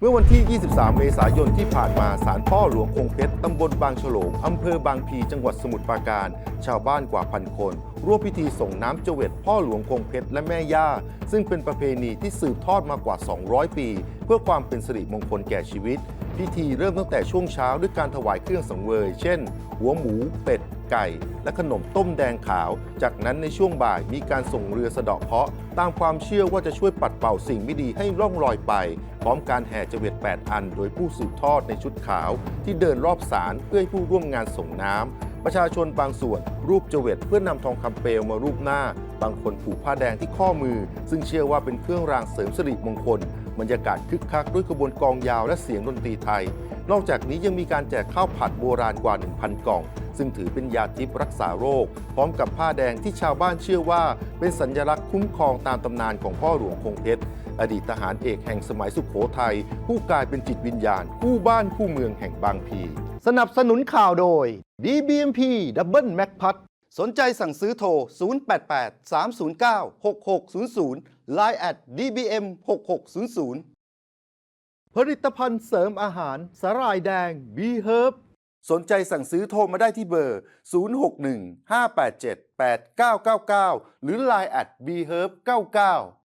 เมื่อวันที่ 23 เมษายนที่ผ่านมาศาลพ่อหลวงคงเพชร ตำบลบางฉลง อำเภอบางพี จังหวัดสมุทรปราการ ชาวบ้านกว่าพันคน ร่วมพิธีส่งน้ำเจเวตพ่อหลวงคงเพชร และแม่ย่า ซึ่งเป็นประเพณีที่สืบทอดมากว่า 200 ปี เพื่อความเป็นสิริมงคลแก่ชีวิต พิธีเริ่มตั้งแต่ช่วงเช้าด้วยการถวายเครื่องสังเวย เช่น หัวหมู เป็ด ไก่ และขนมต้มแดงขาว จากนั้นในช่วงบ่ายมีการส่งเรือสะเดาะเคราะห์ตามความเชื่อว่าจะช่วยปัดเป่าสิ่งไม่ดีให้ล่องลอยไป พร้อมการแห่จเจวิต8อัน โดยผู้สืบทอดในชุดขาว ที่เดินรอบศาลเพื่อให้ผู้ร่วมงานส่งน้ำประชาชนบางส่วน รูปจเจวิตเพื่อนำทองคำเปลวมารูปหน้า บางคนผูกผ้าแดงที่ข้อมือ ซึ่งเชื่อว่าเป็นเครื่องรางเสริมสิริมงคลบรรยากาศคึกคักด้วยขบวนกองยาวและเสียงดนตรีไทย นอกจากนี้ยังมีการแจกข้าวผัดโบราณกว่า 1,000 กล่อง ซึ่งถือเป็นยาทิพย์รักษาโรค พร้อมกับผ้าแดงที่ชาวบ้านเชื่อว่า เป็นสัญลักษณ์คุ้มครองตามตำนานของพ่อหลวงคงเพชรอดีตทหารเอกแห่งสมัยสุขโขทัยผู้กลายเป็นจิตวิญญาณ คู่บ้านคู่เมืองแห่งบางพี สนับสนุนข่าวโดย DBMP Double Mac p a t สนใจสั่งซื้อโทร 088 309 6600 Line at DBM 6600ผลิตภัณฑ์เสริมอาหารสาหร่ายแดง B Herb สนใจสั่งซื้อโทรมาได้ที่เบอร์ 061 587 8999 หรือ Line at B Herb 99